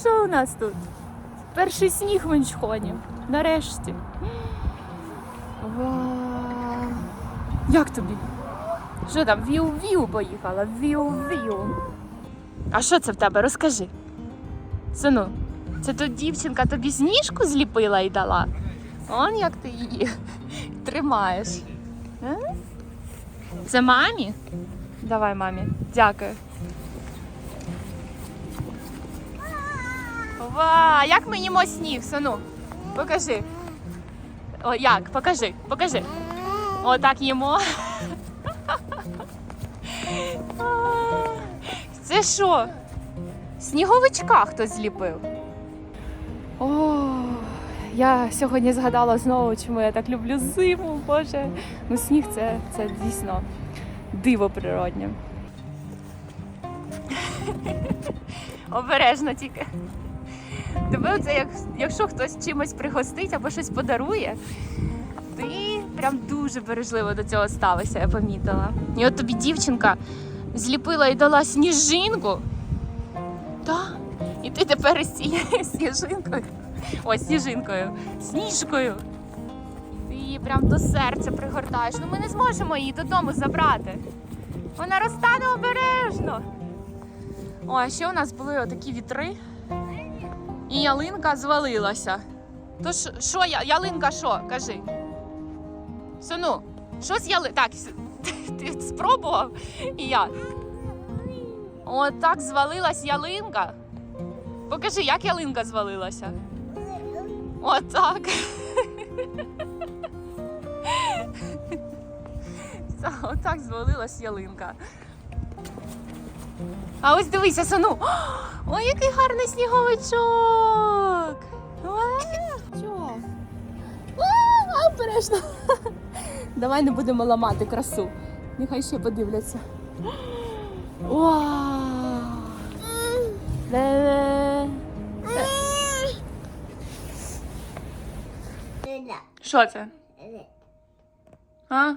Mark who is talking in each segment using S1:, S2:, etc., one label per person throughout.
S1: Що у нас тут? Перший сніг в Інчхоні. Нарешті. Як тобі? Що там? Віу-віу поїхала. Віу-віу. А що це в тебе? Розкажи. Сину, це тут дівчинка тобі сніжку зліпила і дала. Он як ти її тримаєш. Е? Це мамі? Давай мамі. Дякую. Ва, як ми їмо сніг, сину? Покажи. О, як? Покажи, покажи. О, так їмо. Це що? Сніговичка хтось зліпив. О, я сьогодні згадала знову, чому я так люблю зиму, боже. Ну, сніг це, це дійсно диво природнє. Обережно тільки. Тебе це як, якщо хтось чимось пригостить або щось подарує, ти прям дуже бережливо до цього ставишся, я помітила. І от тобі дівчинка зліпила і дала сніжинку. Так. І ти тепер із цією сніжинкою. Ой, сніжинкою, сніжкою. Ти її прям до серця пригортаєш. Ну ми не зможемо її додому забрати. Вона розтане обережно. О, а ще у нас були отакі вітри, і ялинка звалилася. То що я, ялинка що? Кажи. Сину, що з яли... Так, ти спробував і я. О, так звалилась ялинка. Покажи, як ялинка звалилася. Отак. Та, Отак звалилась ялинка. А ось дивися, сину. Ой, який гарний сніговичок. Чого? Обережно. Давай не будемо ламати красу. Нехай ще подивляться. Що це? А?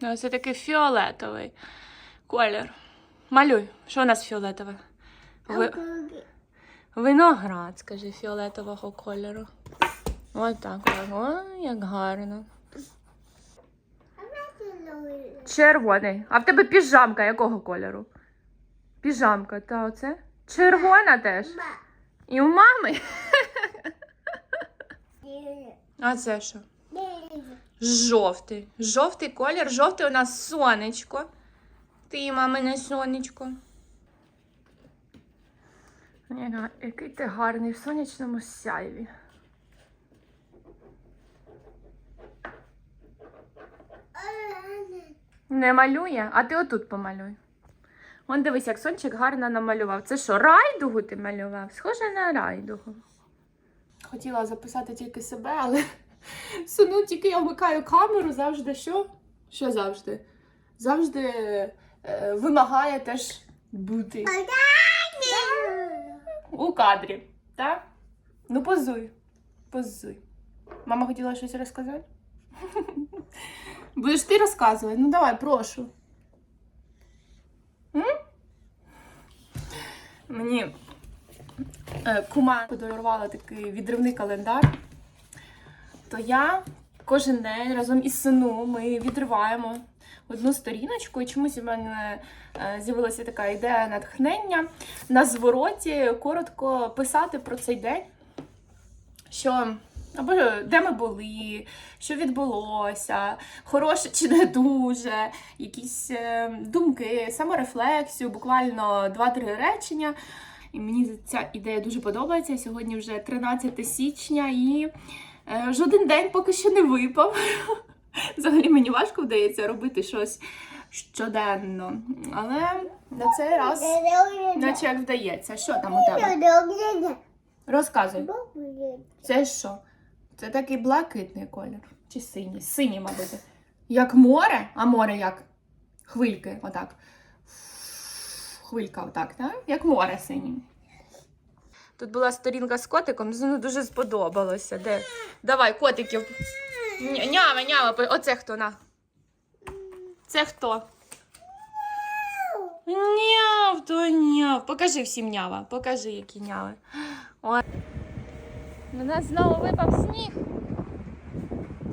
S1: Ну, Це такий фіолетовий колір. Малюй, що у нас фіолетове? Ви... Виноград, скажи, фіолетового кольору. Отак. О, як гарно. Червоний. А в тебе піжамка якого кольору? Піжамка, та оце? Червона теж. І у мами? А це що? Жовтий. Жовтий колір. Жовтий у нас сонечко. Ти, мамине сонечко. Яка- Який ти гарний в сонячному сяйві. Не малює, а ти отут помалюй. Вон дивись, як сончик гарно намалював. Це що, райдугу ти малював? Схоже на райдугу. Хотіла записати тільки себе, але суну тільки я вмикаю камеру, завжди що? Що завжди? Завжди вимагає теж бути у кадрі. Так? Ну, позуй. Позуй. Мама хотіла щось розказати? Будеш ти розказувати? Ну давай, прошу. М? Мені е, кума подарувала такий відривний календар. То я кожен день разом із сину ми відриваємо одну сторіночку, і чомусь у мене е, з'явилася така ідея натхнення на звороті коротко писати про цей день, що або де ми були, що відбулося, хороше чи не дуже, якісь е, думки, саморефлексію, буквально 2-3 речення. І мені ця ідея дуже подобається. Сьогодні вже 13 січня і е, жоден день поки що не випав. Взагалі мені важко вдається робити щось щоденно. Але на цей раз, наче як вдається. Що там у тебе? Розказуй. Це що? Це такий блакитний колір. Чи синій? Синій, мабуть. Як море, а море як? Хвильки, отак. Хвилька, отак, так? Як море синє. Тут була сторінка з котиком, ну дуже сподобалося. Де? Давай, котиків. Ня- Нява, оце хто на? Це хто? Няв, то няв. покажи всім нява, покажи, які няви. Ой. У нас знову випав сніг.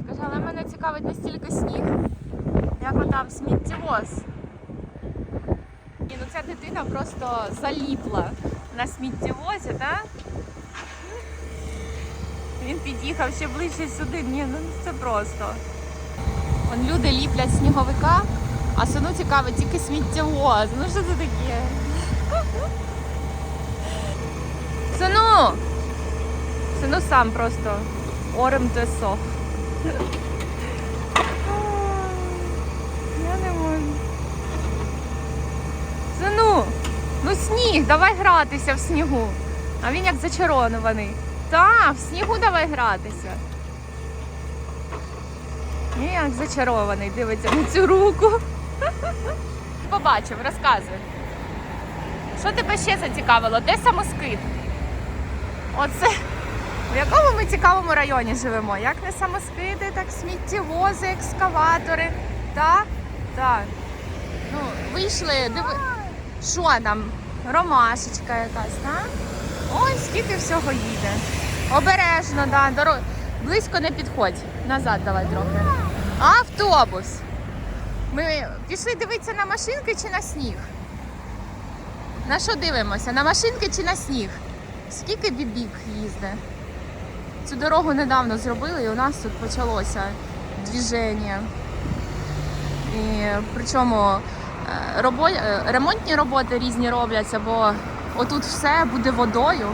S1: Скажи, але мене цікавить настільки сніг, як отам сміттєвоз. І ну ця дитина просто заліпла на сміттєвозі, так? Він під'їхав ще ближче сюди. Ні, ну це просто. Вон люди ліплять сніговика, а сину цікавить тільки сміттєвоз. Ну що це таке? Сину! Сину сам просто орем тесох. Я не можу. Сину, ну сніг, давай гратися в снігу. А він як зачарований. Та, в снігу давай гратися. Він як зачарований, дивиться на цю руку. Побачив, розказуй. Що тебе ще зацікавило? Де самоскид? Оце. В якому ми цікавому районі живемо? Як не самоскиди, так сміттєвози, екскаватори. Так? Так. Ну, вийшли, диви. Що там? Ромашечка якась, так? Ой, скільки всього їде. Обережно, да. Дорог... Близько не підходь. Назад давай трохи. Автобус. Ми пішли дивитися на машинки чи на сніг? На що дивимося? На машинки чи на сніг? Скільки бібік їздить? Цю дорогу недавно зробили і у нас тут почалося движення. І причому е, е, ремонтні роботи різні робляться, бо отут все буде водою.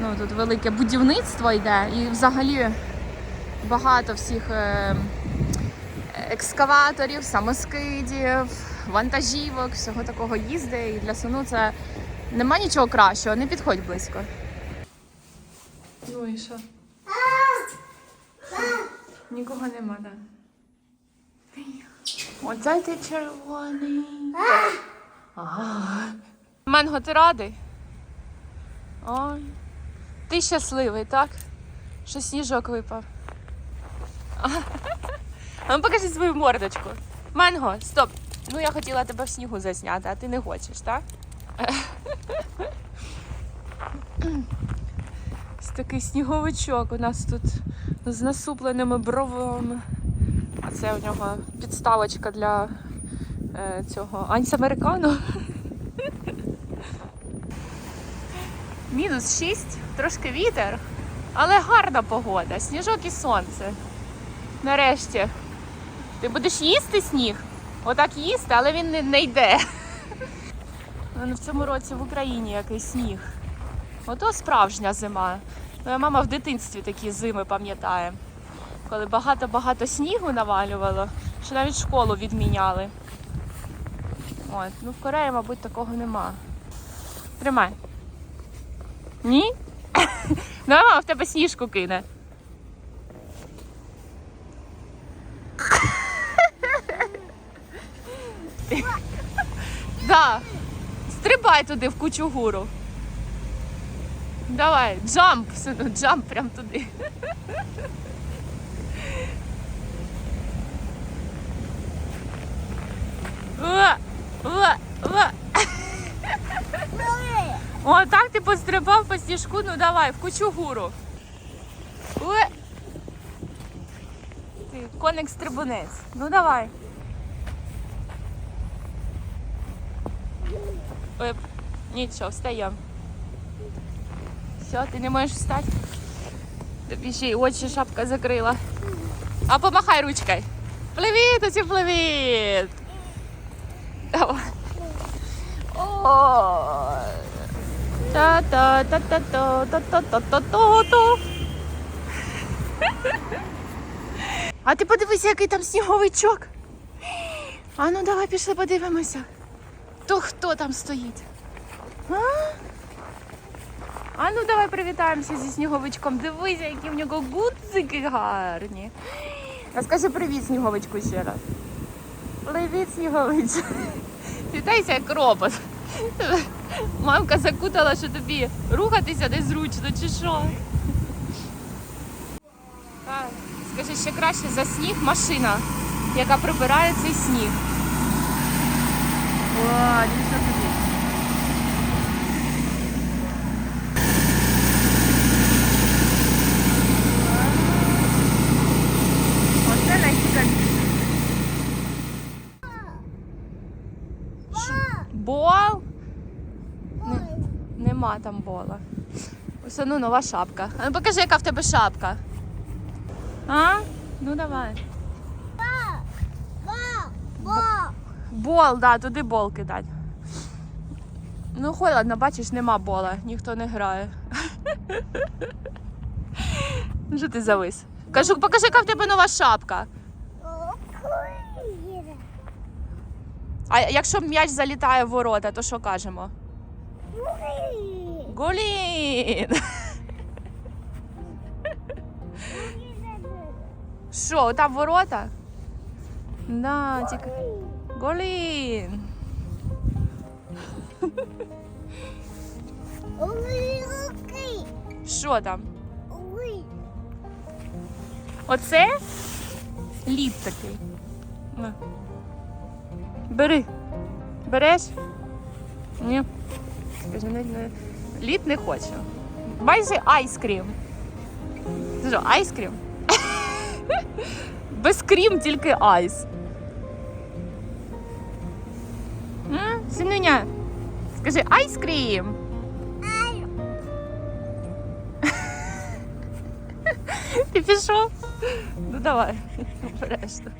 S1: Ну, тут велике будівництво йде і взагалі багато всіх е, екскаваторів, самоскидів, вантажівок, всього такого їздить. І для сину це нема нічого кращого, не підходь близько. Ну і що? Нікого нема, так. Оце ти червоний. Ага. Менго, ти радий? Ой. Ти щасливий, так? Що сніжок випав. А ну покажи свою мордочку. Менго, стоп. Ну я хотіла тебе в снігу засняти, а ти не хочеш, так? Такий сніговичок у нас тут з насупленими бровами. А це у нього підставочка для е, цього аньс-американо. Мінус 6, трошки вітер, але гарна погода, сніжок і сонце. Нарешті. Ти будеш їсти сніг? Отак їсти, але він не, не йде. Ну, В цьому році в Україні який сніг. Ото справжня зима. Моя мама в дитинстві такі зими пам'ятає. Коли багато-багато снігу навалювало, що навіть школу відміняли. От, ну в Кореї, мабуть, такого нема. Тримай. Ні? Давай мама в тебе сніжку кине. Да. Стрибай туди в кучугуру. Давай, джамп, сину, джамп прям туди. Уа, уа, уа. О, так ти пострибав по сніжку, ну давай, в кучугуру. Уе. Ти коник стрибунець. Ну давай. Ой, нічого, встаємо. Все, ти не можеш встати. Тобі ще й очі шапка закрила. А помахай ручкою. Привіт, оці привіт. Давай. О. Та-та-та-та-та-та-та-та-та-та. А ти подивися, який там сніговичок. А ну давай пішли подивимося. То хто там стоїть? А? А давай привітаємося зі сніговичком. Дивися, які в нього гудзики гарні. Розкажи привіт, сніговичку ще раз. Привіт, сніговичку. Вітайся як робот. Мамка закутала, що тобі рухатися десь зручно чи що? Скажи, ще краще за сніг машина, яка прибирає цей сніг. О, дивіться туди. Бол? Нема там бола. Ось ну нова шапка. А ну покажи, яка в тебе шапка. А? Ну давай. Бол, да, туди бол кидать. Ну, холодно, бачиш, нема бола, ніхто не грає. Ну, ти завис? Кажу, покажи, яка в тебе нова шапка. А якщо м'яч залітає в ворота, то що кажемо? Голін! Що, там ворота? Да, тільки. Голін! Що там? Оце лід такий. На. Бери. Береш? Ні. Скажи, не, не. Лід не хочу. Майже айскрім. Це що, айскрім? Без крім, тільки айс. М? Синуня, скажи айскрім. Ти пішов? Ну давай, обережно.